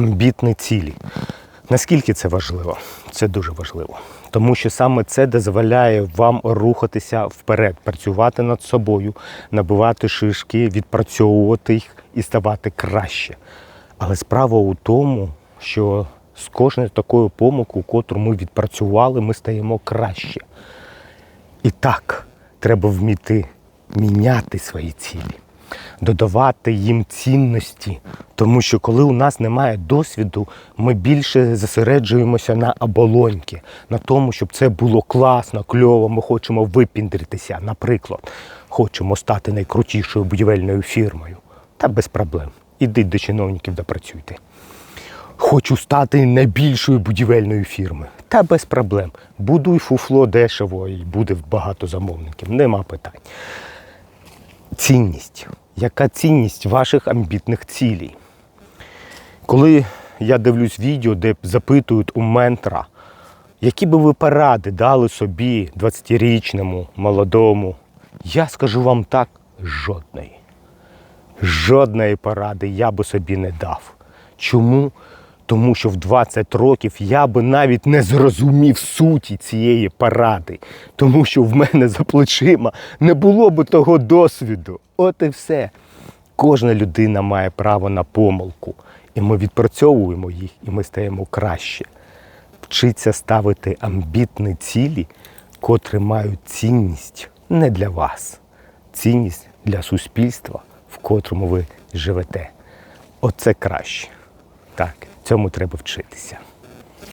амбітні цілі. Наскільки це важливо? Це дуже важливо. Тому що саме це дозволяє вам рухатися вперед, працювати над собою, набивати шишки, відпрацьовувати їх і ставати краще. Але справа у тому, що з кожною такою помилкою, котру ми відпрацювали, ми стаємо краще. І так, треба вміти міняти свої цілі, додавати їм цінності. Тому що коли у нас немає досвіду, ми більше зосереджуємося на оболоньки, на тому, щоб це було класно, кльово, ми хочемо випіндритися. Наприклад, хочемо стати найкрутішою будівельною фірмою. Та без проблем. Ідіть до чиновників допрацюйте. Хочу стати найбільшою будівельною фірмою. Та без проблем. Будуй фуфло дешево і буде багато замовників. Нема питань. Цінність. Яка цінність ваших амбітних цілей? Коли я дивлюсь відео, де запитують у ментора, які би ви поради дали собі 20-річному, молодому, я скажу вам так, жодної. Жодної поради я би собі не дав. Чому? Тому що в 20 років я би навіть не зрозумів суті цієї поради, тому що в мене за плечима не було би того досвіду. От і все. Кожна людина має право на помилку, і ми відпрацьовуємо їх, і ми стаємо краще. Вчиться ставити амбітні цілі, котрі мають цінність не для вас, цінність для суспільства, в котрому ви живете. Оце краще. Так, цьому треба вчитися.